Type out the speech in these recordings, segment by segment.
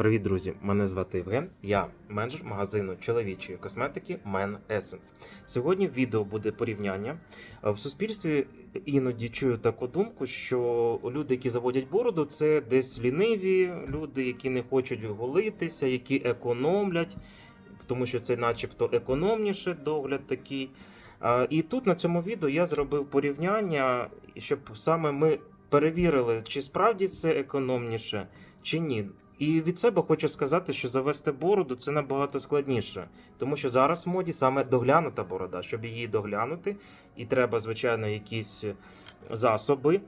Привіт, друзі! Мене звати Євген. Я менеджер магазину чоловічої косметики Men Essence. Сьогодні відео буде порівняння. В суспільстві іноді чую таку думку, що люди, які заводять бороду, це десь ліниві люди, які не хочуть голитися, які економлять, тому що це, начебто, економніше догляд такий. І тут на цьому відео я зробив порівняння, щоб саме ми перевірили, чи справді це економніше, чи ні. І від себе хочу сказати, що завести бороду це набагато складніше, тому що зараз в моді саме доглянута борода. Щоб її доглянути, і треба, звичайно, якісь засоби.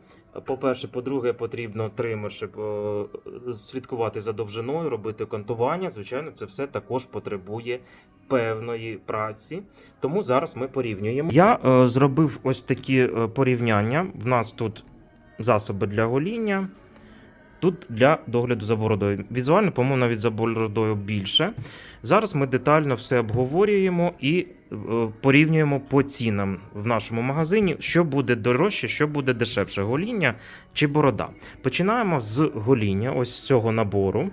По-перше, по-друге, потрібно тример, щоб е, слідкувати за довжиною, робити кантування. Звичайно, це все також потребує певної праці. Тому зараз ми порівнюємо. Я е, зробив ось такі е, порівняння. В нас тут засоби для гоління. Тут для догляду за бородою. Візуально, по-моєму, навіть за бородою більше. Зараз ми детально все обговорюємо і е, порівнюємо по цінам в нашому магазині, що буде дорожче, що буде дешевше: гоління чи борода. Починаємо з гоління, ось з цього набору.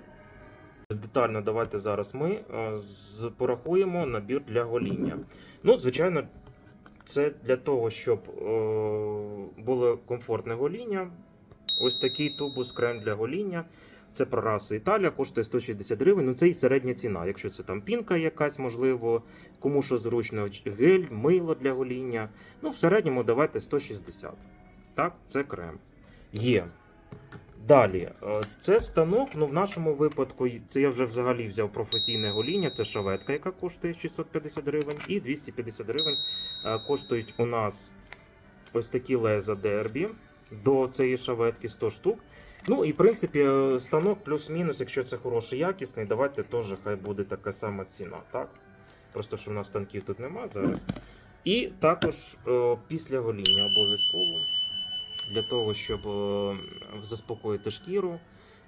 Детально давайте зараз ми е, порахуємо набір для гоління. Ну, звичайно, це для того, щоб е, було комфортне гоління. Ось такий тубус крем для гоління. Це про расу Італія, коштує 160 гривень. Ну це і середня ціна. Якщо це там пінка якась, можливо, кому що зручно, гель, мило для гоління. Ну, в середньому давайте 160. Так, це крем. Є. Далі, е, це станок. Ну, в нашому випадку, це я вже взагалі взяв професійне гоління. Це шаветка, яка коштує 650 гривень, і 250 гривень е, коштують у нас ось такі леза дербі до цієї шаветки 100 штук. Ну і в принципі е, станок плюс-мінус, якщо це хороший, якісний, давайте теж хай буде така сама ціна. так? Просто що в нас станків тут немає зараз. І також е, після гоління обов'язково для того, щоб е, заспокоїти шкіру.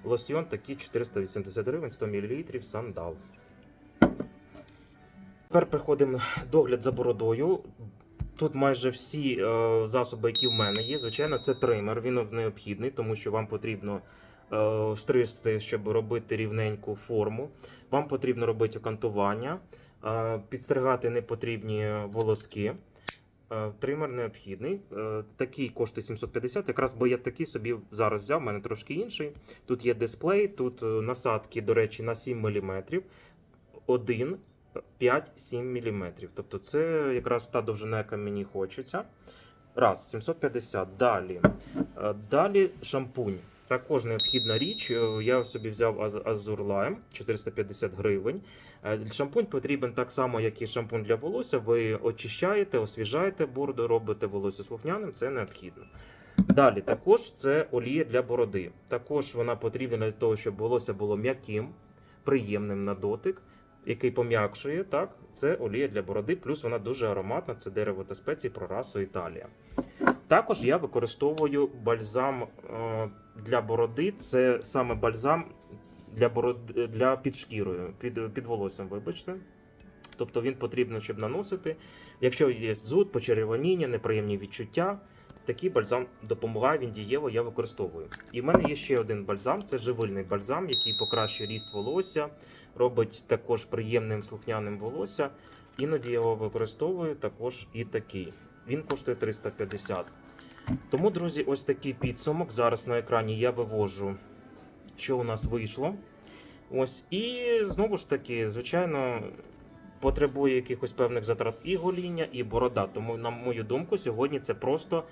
Лосьйон такий 480 гривень, 100 мл сандал. Тепер приходимо догляд за бородою. Тут майже всі е, засоби, які в мене є. Звичайно, це тример. Він необхідний, тому що вам потрібно е, стригти, щоб робити рівненьку форму. Вам потрібно робити окантування, е, підстригати непотрібні волоски. Е, Тример необхідний. Е, Такий коштує 750. Якраз бо я такий собі зараз взяв, у мене трошки інший. Тут є дисплей, тут е, насадки, до речі, на 7 мм. Один 5-7 мм. Тобто це якраз та довжина, яка мені хочеться. Раз, 750. Далі. Е, Далі шампунь. Також необхідна річ. Е, Я собі взяв Az- Azur Lime 450 гривень. Е, Шампунь потрібен так само, як і шампунь для волосся. Ви очищаєте, освіжаєте бороду, робите волосся слухняним, це необхідно. Далі, також це олія для бороди. Також вона потрібна для того, щоб волосся було м'яким, приємним на дотик, який пом'якшує. Так, це олія для бороди, плюс вона дуже ароматна, це дерево та спеції про расу Італія. Також я використовую бальзам е, для бороди. Це саме бальзам для бороди для під шкірою, під, під волоссям, вибачте. Тобто він потрібен, щоб наносити. Якщо є зуд, почервоніння, неприємні відчуття, такий бальзам допомагає, він дієво, я використовую. І в мене є ще один бальзам це живильний бальзам, який покращує ріст волосся, робить також приємним слухняним волосся. Іноді я його використовую також і такий. Він коштує 350. Тому, друзі, ось такий підсумок. Зараз на екрані я вивожу, що у нас вийшло. Ось, і знову ж таки, звичайно, потребує якихось певних затрат і гоління, і борода. Тому, на мою думку, сьогодні це просто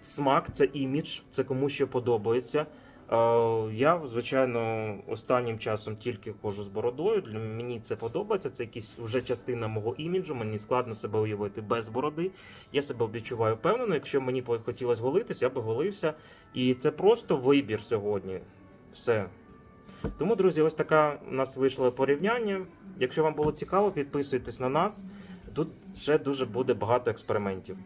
смак, це імідж, це кому що подобається. Е, Я, звичайно, останнім часом тільки ходжу з бородою. Мені це подобається. Це якась вже частина мого іміджу. Мені складно себе уявити без бороди. Я себе відчуваю впевнено. Якщо мені хотілося голитись, я би голився. І це просто вибір сьогодні. Все. Тому, друзі, ось така у нас вийшло порівняння. Якщо вам було цікаво, підписуйтесь на нас. Тут ще дуже буде багато експериментів.